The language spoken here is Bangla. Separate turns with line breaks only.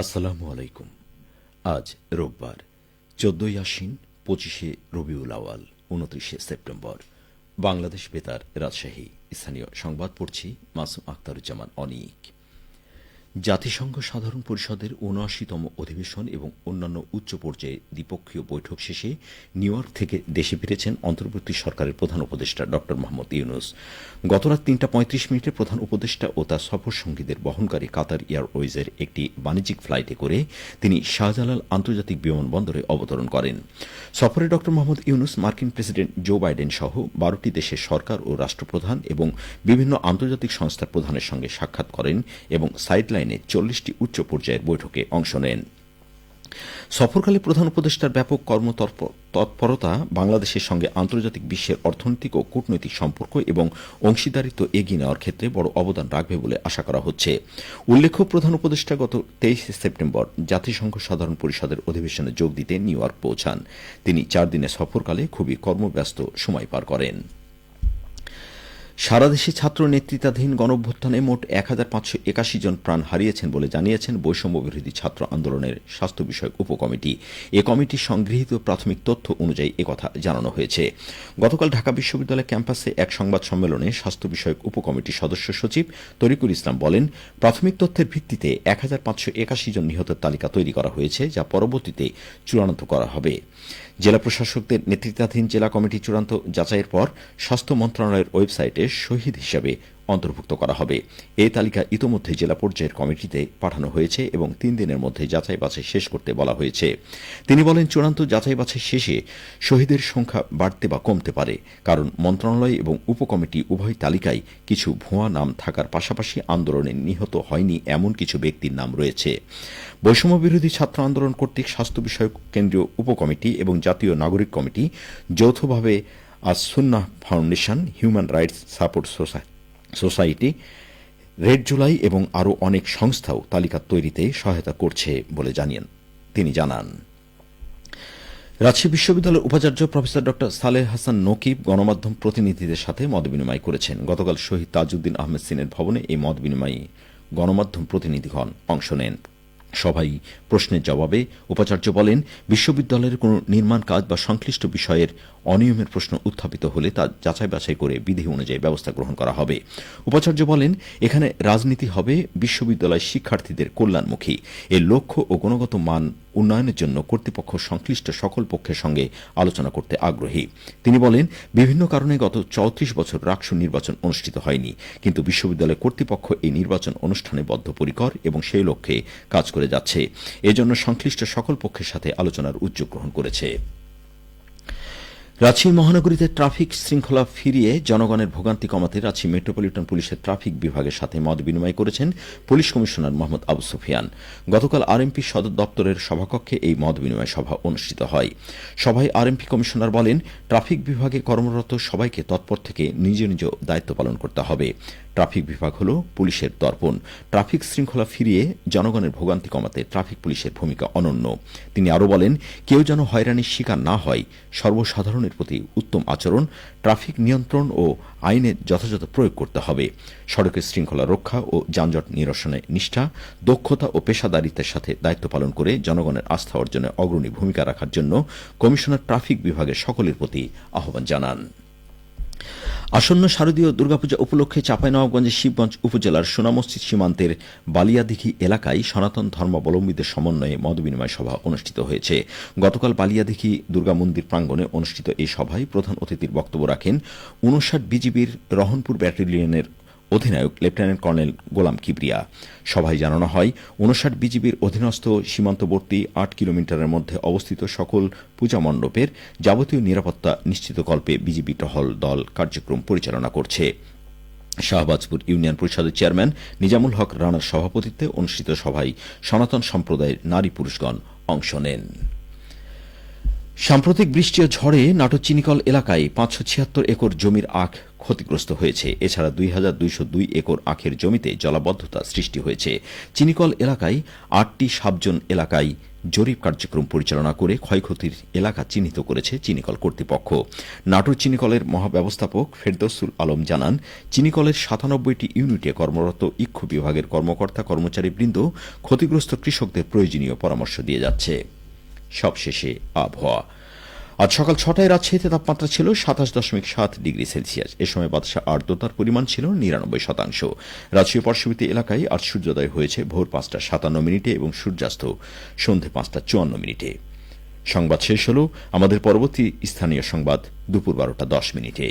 আসসালামু আলাইকুম। আজ রোববার, চোদ্দই আশ্বিন, পঁচিশে রবিউল আওয়াল উনত্রিশে সেপ্টেম্বর। বাংলাদেশ বেতার রাজশাহী। স্থানীয় সংবাদ পড়ছি মাসুম আক্তারুজ্জামান অনিক। জাতিসংঘ সাধারণ পরিষদের উনআশিতম অধিবেশন এবং অন্যান্য উচ্চ পর্যায়ে দ্বিপক্ষীয় বৈঠক শেষে নিউ ইয়র্ক থেকে দেশে ফিরেছেন অন্তর্বর্তী সরকারের প্রধান উপদেষ্টা ড. মোহাম্মদ ইউনুস। গতরাত তিনটা পঁয়ত্রিশ মিনিটে প্রধান উপদেষ্টা ও তার সফর সঙ্গীদের বহনকারী কাতার এয়ারওয়েজের একটি বাণিজ্যিক ফ্লাইটে করে তিনি শাহজালাল আন্তর্জাতিক বিমানবন্দরে অবতরণ করেন। সফরে ড. মোহাম্মদ ইউনুস, মার্কিন প্রেসিডেন্ট জো বাইডেন সহ বারোটি দেশের সরকার ও রাষ্ট্রপ্রধান এবং বিভিন্ন আন্তর্জাতিক সংস্থার প্রধানের সঙ্গে সাক্ষাৎ করেন এবং সাইডলাইনে চল্লিশটি উচ্চ পর্যায়ের বৈঠকে অংশ নেন। সফরকালে প্রধান উপদেষ্টার ব্যাপক কর্মতৎপরতা বাংলাদেশের সঙ্গে আন্তর্জাতিক বিশ্বের অর্থনৈতিক ও কূটনৈতিক সম্পর্ক এবং অংশীদারিত্ব এগিয়ে নেওয়ার ক্ষেত্রে বড় অবদান রাখবে বলে আশা করা হচ্ছে। উল্লেখ্য, প্রধান উপদেষ্টা গত তেইশে সেপ্টেম্বর জাতিসংঘ সাধারণ পরিষদের অধিবেশনে যোগ দিতে নিউ ইয়র্ক পৌঁছান। তিনি চার দিনের সফরকালে খুবই কর্মব্যস্ত সময় পার করেন। সারা দেশে ছাত্র নেতৃত্বাধীন গণঅভ্যুত্থানে মোট এক হাজার পাঁচশো একাশি জন প্রাণ হারিয়েছেন বলে জানিয়েছেন বৈষম্য বিরোধী ছাত্র আন্দোলনের স্বাস্থ্য বিষয়ক উপকমিটি। এ কমিটির সংগৃহীত প্রাথমিক তথ্য অনুযায়ী একথা জানানো হয়েছে। গতকাল ঢাকা বিশ্ববিদ্যালয় ক্যাম্পাসে এক সংবাদ সম্মেলনে স্বাস্থ্য বিষয়ক উপকমিটির সদস্য সচিব তরিকুল ইসলাম বলেন, প্রাথমিক তথ্যের ভিত্তিতে এক হাজার পাঁচশো একাশি জন নিহতের তালিকা তৈরি করা হয়েছে, যা পরবর্তীতে চূড়ান্ত করা হবে। জেলা প্রশাসকদের নেতৃত্বাধীন জেলা কমিটি চূড়ান্ত যাচাইয়ের পর স্বাস্থ্য মন্ত্রণালয়ের ওয়েবসাইটে শহীদ হিসাবে অন্তর্ভুক্ত করা হবে। এই তালিকা ইতোমধ্যে জেলা পর্যায়ের কমিটিতে পাঠানো হয়েছে এবং তিন দিনের মধ্যে যাচাই বাছাই শেষ করতে বলা হয়েছে। তিনি বলেন, চূড়ান্ত যাচাই বাছাই শেষে শহীদের সংখ্যা বাড়তে বা কমতে পারে, কারণ মন্ত্রণালয় এবং উপকমিটি উভয় তালিকায় কিছু ভুয়া নাম থাকার পাশাপাশি আন্দোলনে নিহত হয়নি এমন কিছু ব্যক্তির নাম রয়েছে। বৈষম্য বিরোধী ছাত্র আন্দোলন কর্তৃক স্বাস্থ্য বিষয়ক কেন্দ্রীয় উপকমিটি এবং জাতীয় নাগরিক কমিটি যৌথভাবে আজ Sunna foundation, human rights support society society red July এবং আরও অনেক সংস্থাও তালিকা তৈরিতে সহায়তা করছে বলে জানিয়ে তিনি জানান, রাজশাহী বিশ্ববিদ্যালয়ের উপাচার্য প্রফেসর ড সালেহ হাসান নকিব গণমাধ্যম প্রতিনিধিদের সাথে মত বিনিময় করেছেন। গতকাল শহীদ তাজউদ্দিন আহমেদ সিনের ভবনে এই মত বিনিময়ে গণমাধ্যম প্রতিনিধিগণ অংশ নেন। সভায় প্রশ্নের জবাবে উপাচার্য বলেন, বিশ্ববিদ্যালয়ের কোনো নির্মাণ কাজ বা সংশ্লিষ্ট বিষয়ের অনিয়মের প্রশ্ন উত্থাপিত হলে তা যাচাই বাছাই করে বিধি অনুযায়ী ব্যবস্থা গ্রহণ করা হবে। উপাচার্য বলেন, এখানে রাজনীতি হবে বিশ্ববিদ্যালয় শিক্ষার্থীদের কল্যাণমুখী। এর লক্ষ্য ও গুণগত মান উন্নয়নের জন্য কর্তৃপক্ষ সংশ্লিষ্ট সকল পক্ষের সঙ্গে আলোচনা করতে আগ্রহী। তিনি বলেন, বিভিন্ন কারণে গত চৌত্রিশ বছর রাকসু নির্বাচন অনুষ্ঠিত হয়নি, কিন্তু বিশ্ববিদ্যালয় কর্তৃপক্ষ এই নির্বাচন অনুষ্ঠানে বদ্ধপরিকর এবং সেই লক্ষ্যে কাজ করে যাচ্ছে। এজন্য সংশ্লিষ্ট সকল পক্ষের সাথে আলোচনার উদ্যোগ গ্রহণ করেছে। রাজশাহী মহানগরীতে ট্রাফিক শৃঙ্খলা ফিরিয়ে জনগণের ভোগান্তি কমাতে রাজশাহী মেট্রোপলিটন পুলিশের ট্রাফিক বিভাগের সাথে মত বিনিময় করেছেন পুলিশ কমিশনার মোহাম্মদ আবু সুফিয়ান। গতকাল আরএমপি সদর দপ্তরের সভাকক্ষে এই মত বিনিময় সভা অনুষ্ঠিত হয়। সভায় আরএমপি কমিশনার বলেন, ট্রাফিক বিভাগে কর্মরত সবাইকে তৎপর থেকে নিজ নিজ দায়িত্ব পালন করতে হবে। ট্রাফিক বিভাগ হল পুলিশের দর্পণ। ট্রাফিক শৃঙ্খলা ফিরিয়ে জনগণের ভোগান্তি কমাতে ট্রাফিক পুলিশের ভূমিকা অনন্য। তিনি আরও বলেন, কেউ যেন হয়রানির শিকার না হয়, সর্বসাধারণের প্রতি উত্তম আচরণ, ট্রাফিক নিয়ন্ত্রণ ও আইনের যথাযথ প্রয়োগ করতে হবে। সড়কের শৃঙ্খলা রক্ষা ও যানজট নিরসনে নিষ্ঠা, দক্ষতা ও পেশাদারিত্বের সাথে দায়িত্ব পালন করে জনগণের আস্থা অর্জনে অগ্রণী ভূমিকা রাখার জন্য কমিশনার ট্রাফিক বিভাগের সকলের প্রতি আহ্বান জানান। আসন্ন শারদীয় দুর্গাপূজা উপলক্ষে চাঁপাইনবাবগঞ্জের শিবগঞ্জ উপজেলার সোনামসজিদ সীমান্তের বালিয়াদিঘি এলাকায় সনাতন ধর্মাবলম্বীদের সমন্বয়ে মতবিনিময় সভা অনুষ্ঠিত হয়েছে। গতকাল বালিয়াদিঘি দুর্গা মন্দির প্রাঙ্গণে অনুষ্ঠিত এই সভায় প্রধান অতিথির বক্তব্য রাখেন উনষাট বিজিবির রহনপুর ব্যাটালিয়নের অধিনায়ক লেফটেন্যান্ট কর্নেল গোলাম কিবরিয়া। সভায় জানানো হয়, উনষাট বিজিবির অধীনস্থ সীমান্তবর্তী আট কিলোমিটারের মধ্যে অবস্থিত সকল পূজা মণ্ডপের যাবতীয় নিরাপত্তা নিশ্চিতকল্পে বিজিবি টহল দল কার্যক্রম পরিচালনা করছে। শাহবাজপুর ইউনিয়ন পরিষদের চেয়ারম্যান নিজামুল হক রানার সভাপতিত্বে অনুষ্ঠিত সভায় সনাতন সম্প্রদায়ের নারী পুরুষগণ অংশ নেন। সাম্প্রতিক বৃষ্টি ও ঝড়ে নাটোর চিনিকল এলাকায় পাঁচশো ছিয়াত্তর একর জমির আখ ক্ষতিগ্রস্ত হয়েছে। এছাড়া দুই হাজার দুইশো দুই একর আখের জমিতে জলাবদ্ধতা সৃষ্টি হয়েছে। চিনিকল এলাকায় আটটি সাবজন এলাকায় জরিপ কার্যক্রম পরিচালনা করে ক্ষয়ক্ষতির এলাকা চিহ্নিত করেছে চিনিকল কর্তৃপক্ষ। নাটোর চিনিকলের মহাব্যবস্থাপক ফেরদৌসুল আলম জানান, চিনিকলের সাতানব্বইটি ইউনিটে কর্মরত ইক্ষু বিভাগের কর্মকর্তা কর্মচারীবৃন্দ ক্ষতিগ্রস্ত কৃষকদের প্রয়োজনীয় পরামর্শ দিয়ে যাচ্ছে। সবশেষে আবহাওয়া। আজ সকাল ছটায় রাজশাহীতে তাপমাত্রা ছিল সাতাশ দশমিক সাত ডিগ্রি সেলসিয়াস। এ সময় বাতাসে আর্দ্রতার পরিমাণ ছিল নিরানব্বই শতাংশ। রাজশাহী পার্শ্ববর্তী এলাকায় আজ সূর্যোদয় হয়েছে ভোর পাঁচটা সাতান্ন মিনিটে এবং সূর্যাস্ত সন্ধে পাঁচটা চুয়ান্ন মিনিটে। সংবাদ শেষ হল আমাদের পরবর্তী স্থানীয় সংবাদ দুপুর বারোটা দশ মিনিটে।